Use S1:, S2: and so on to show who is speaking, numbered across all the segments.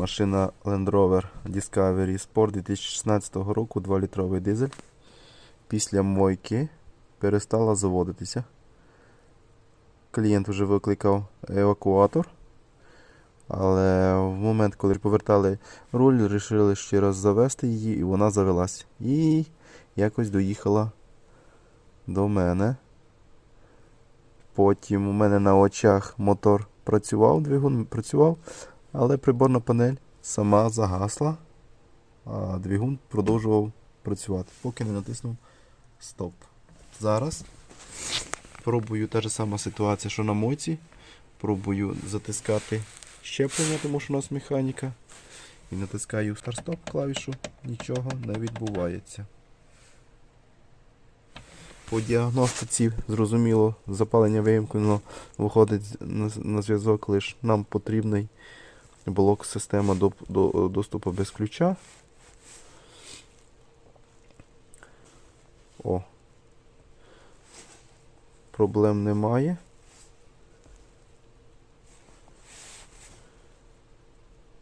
S1: Машина Land Rover Discovery Sport 2016 року 2-літровий дизель. Після мойки перестала заводитися. Клієнт вже викликав евакуатор. Але в момент, коли повертали руль, вирішили ще раз завести її, і вона завелась. І якось доїхала до мене. Потім у мене на очах мотор працював, двигун працював, але приборна панель сама загасла, а двигун продовжував працювати, поки не натиснув стоп. Зараз пробую та ж сама ситуація, що на моці. Пробую затискати щеплення, тому що у нас механіка. І натискаю старт-стоп клавішу, нічого не відбувається. По діагностиці, зрозуміло, запалення вимкнено, виходить на, зв'язок лише нам потрібний блок система доп, до, доступу без ключа. О. Проблем немає.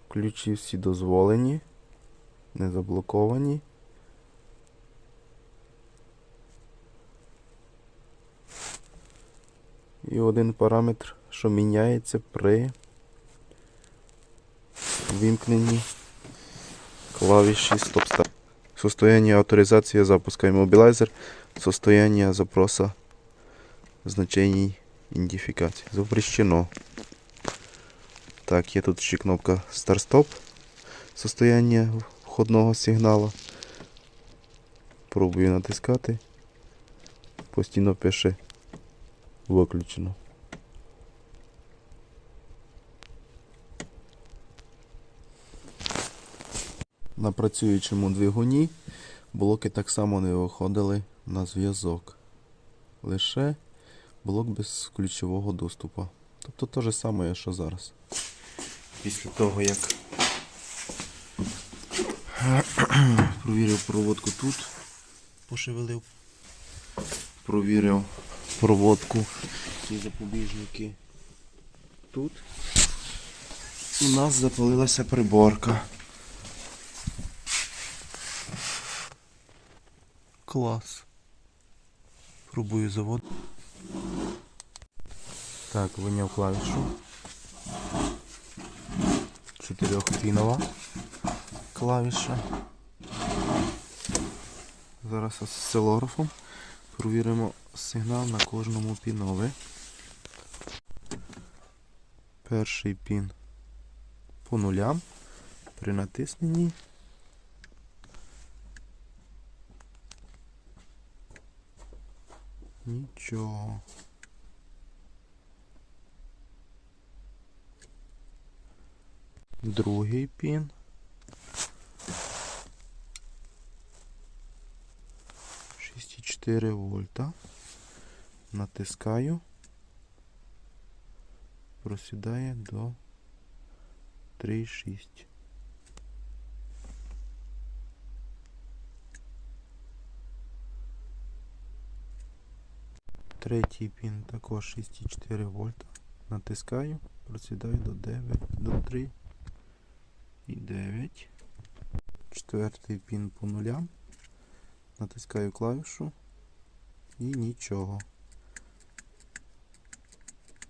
S1: Ключі всі дозволені, не заблоковані. І один параметр, що міняється при вимкненні клавіші стоп-старт. Состояние авторизации запуска Immobilizer. Состояние запроса значений идентификации. Запрещено. Так, є тут ще кнопка старт-стоп. Состояние входного сигналу. Пробую натискати. Постійно пише виключено. На працюючому двигуні блоки так само не виходили на зв'язок. Лише блок без ключового доступу. Тобто те ж саме, що зараз. Після того, як провірив проводку тут, пошевелив, провірив проводку і запобіжники тут. У нас запалилася приборка. Клас. Пробую завод. Так, виняв клавішу. Чотирьохпінова клавіша. Зараз з осцилографом провіримо сигнал на кожному пінові. Перший пін по нулям. При натисненні Нічого. Другий пін. Шість чотири вольта. Натискаю. Просідає до 3,6. Третій пін також 6,4 вольта. Натискаю, просідаю до 9, до 3 і 9. Четвертий пін по нулям. Натискаю клавішу і нічого.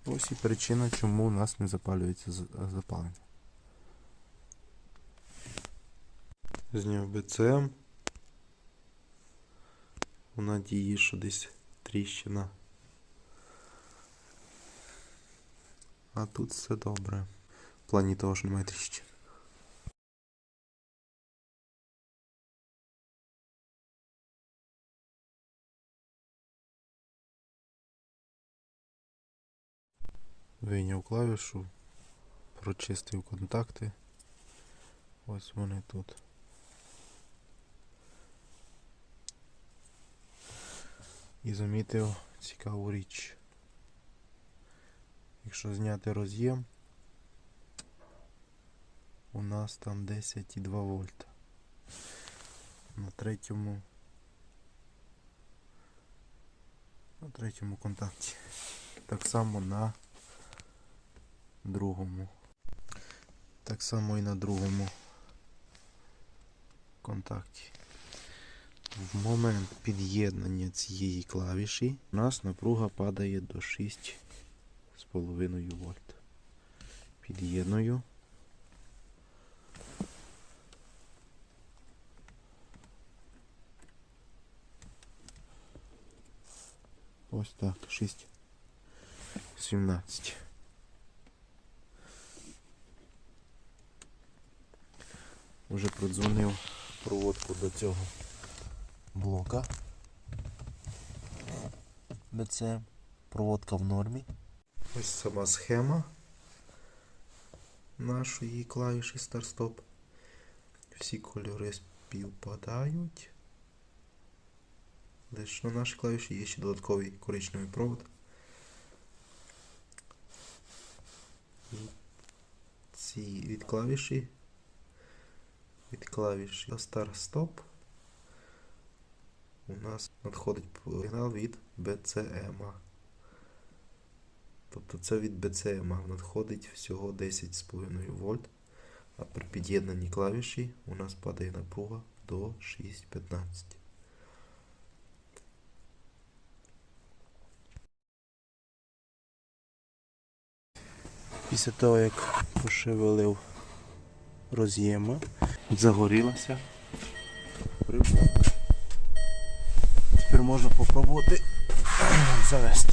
S1: Ось і причина, чому у нас не запалюється запалення. Зняв БЦМ. У надії, що десь тріщина. А тут все добре. В плані того, що немає тріщин. Вийняв клавішу, прочистив контакти. Ось вони тут. І замітив цікаву річ. Якщо зняти роз'єм, у нас там 10,2 вольта. На третьому на третьому контакті. Так само на другому. Так само і на другому контакті. В момент під'єднання цієї клавіші у нас напруга падає до 6,5 вольт. Під'єдную. Ось так, 6,17. Вже продзвонив проводку до цього блока. БЦ. Проводка в нормі. Ось сама схема нашої клавіші старт-стоп. Всі кольори співпадають. Лише на нашій клавіші є ще додатковий коричневий провод. І ці від клавіші від клавіші старт-стоп у нас надходить сигнал від BCM. Тобто це від BCM надходить всього 10,5 вольт, а при під'єднанні клавіші у нас падає напруга до 6,15. Після того, як пошевелив роз'єма, загорілася приборка. Тепер можна попробувати завести.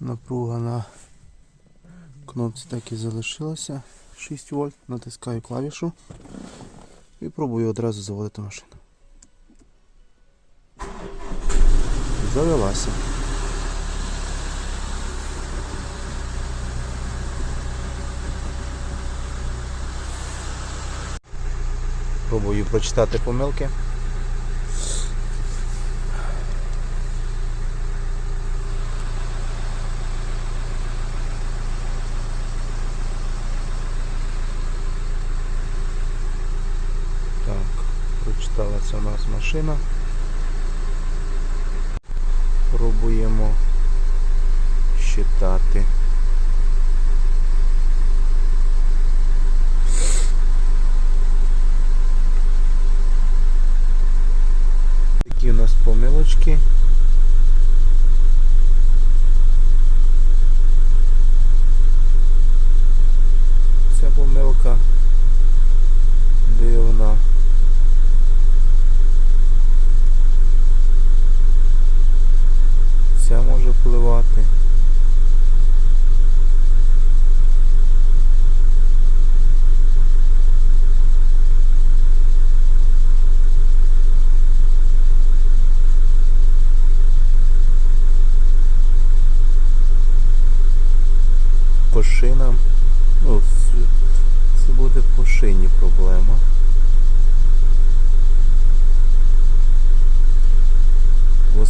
S1: Напруга на кнопці так і залишилася 6 вольт, натискаю клавішу і пробую одразу заводити машину. Завелася. Пробую прочитати помилки. Так, прочиталася у нас машина. Пробуємо считати. Такі у нас помилочки.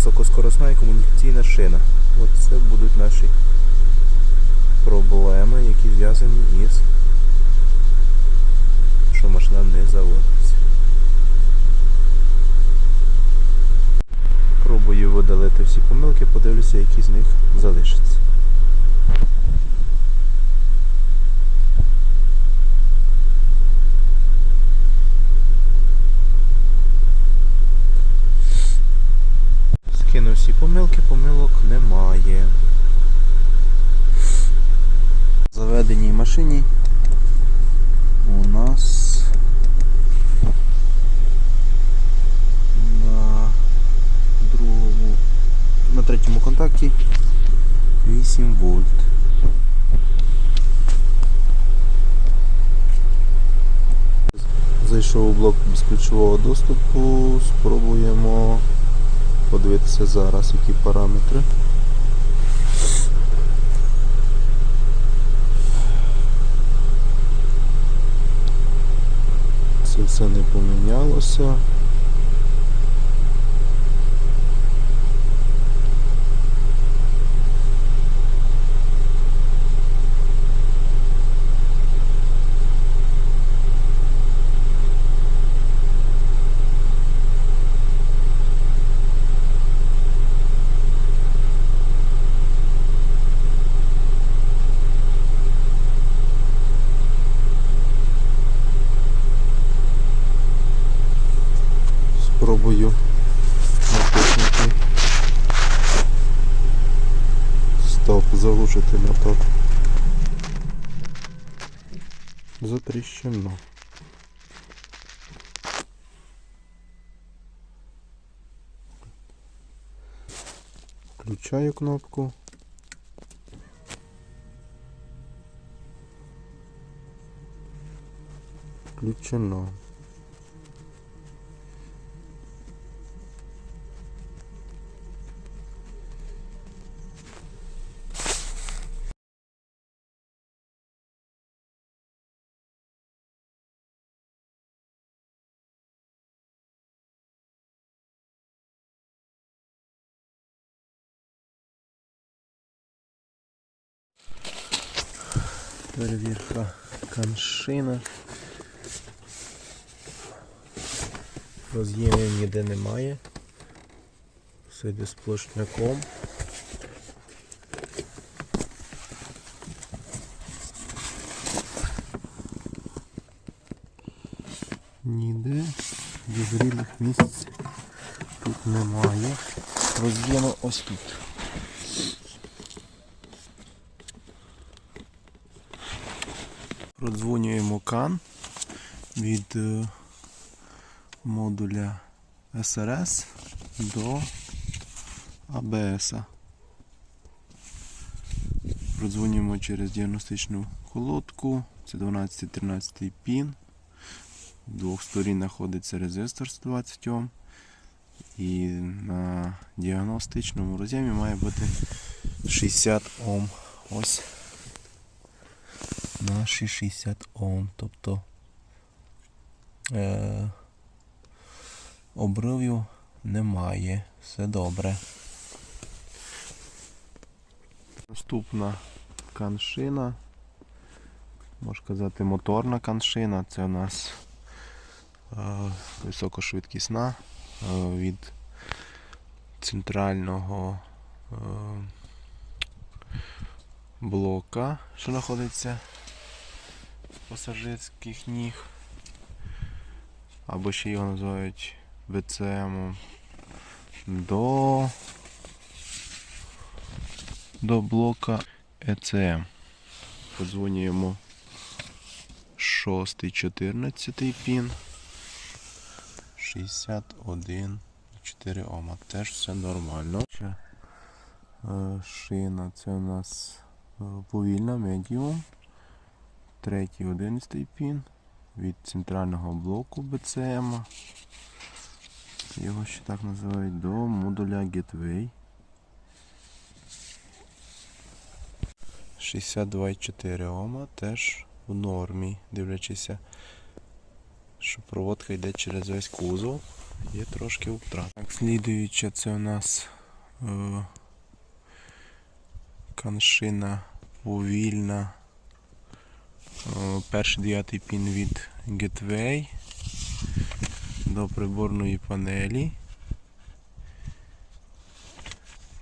S1: Високоскоросна і комунікаційна шина. Оце будуть наші проблеми, які зв'язані із що машина не заводиться. Пробую видалити всі помилки, подивлюся, які з них залишаться. Скину всі помилки, помилок немає. В заведеній машині у нас на другому, на третьому контакті 8 вольт. Зайшов у блок безключового доступу, спробуємо подивитися зараз, які параметри. Все не помінялося. попробую напишники. Стоп, залучити мотор. Затріщено. Включаю кнопку. Включено. Перевірка каншина. Роз'ємів ніде немає. Все йде сплошняком. Ніде дізрілих місць тут немає. Роз'єми ось тут. Продзвонюємо кан від е, модуля SRS до ABS. Продзвонюємо через діагностичну колодку. Це 12-13 пін. З двох сторін знаходиться резистор 120 Ом. І на діагностичному роз'ємі має бути 60 Ом. Ось наші 60 Ом. Тобто е, обривів немає. Все добре. Наступна каншина. Можна сказати, моторна каншина. Це у нас е, високошвидкісна е, від центрального е, блока, що знаходиться пасажирських ніг. Або ще його називають ВЦМ до, до блока ЕЦМ. Подзвонюємо 6 14 пін. 61 4 Ома. Теж все нормально. Е, Шина це у нас повільна медіум. Третій 11 пін від центрального блоку BCM. Його ще так називають до модуля Gateway. 62,4 Ома теж в нормі, дивлячися, що проводка йде через весь кузов, є трошки втрат. Так, слідуюча це у нас е, каншина повільна. Перший дев'ятий пін від Gateway до приборної панелі.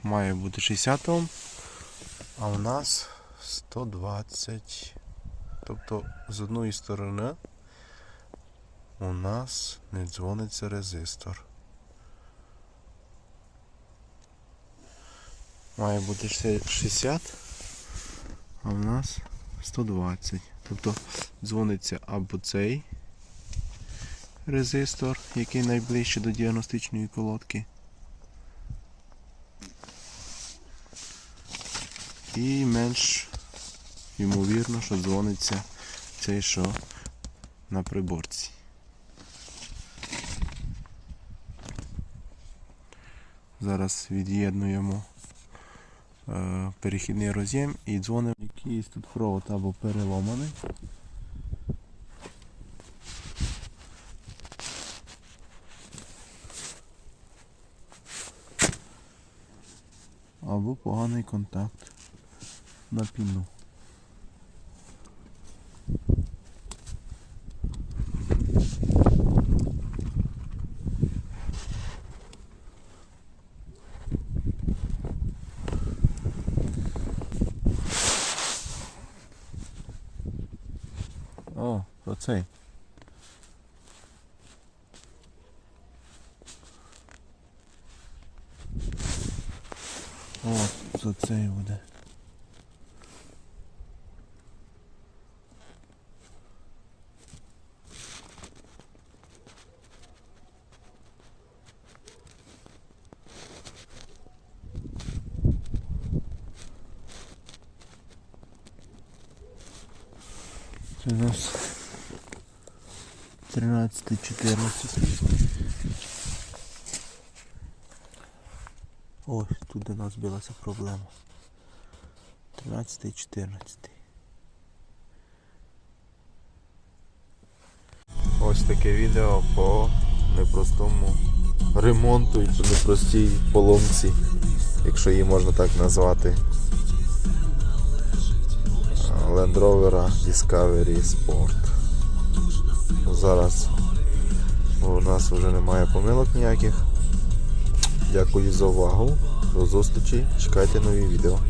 S1: Має бути 60 Ом, а у нас 120. Тобто з одної сторони у нас не дзвониться резистор. Має бути 60, а у нас 120. Тобто дзвониться або цей резистор, який найближче до діагностичної колодки. І менш ймовірно, що дзвониться цей що на приборці. Зараз від'єднуємо е, перехідний роз'єм і дзвонимо. Якийсь тут провод або переломаний. Або поганий контакт на піну. О, то цей. О, за цей буде. Це у нас 13-14. Ось тут до проблема. 13 14. Ось таке відео по непростому ремонту і непростій поломці, якщо її можна так назвати. Land Rover Discovery Sport. Зараз у нас вже немає помилок ніяких. Дякую за увагу. До зустрічі. Чекайте нові відео.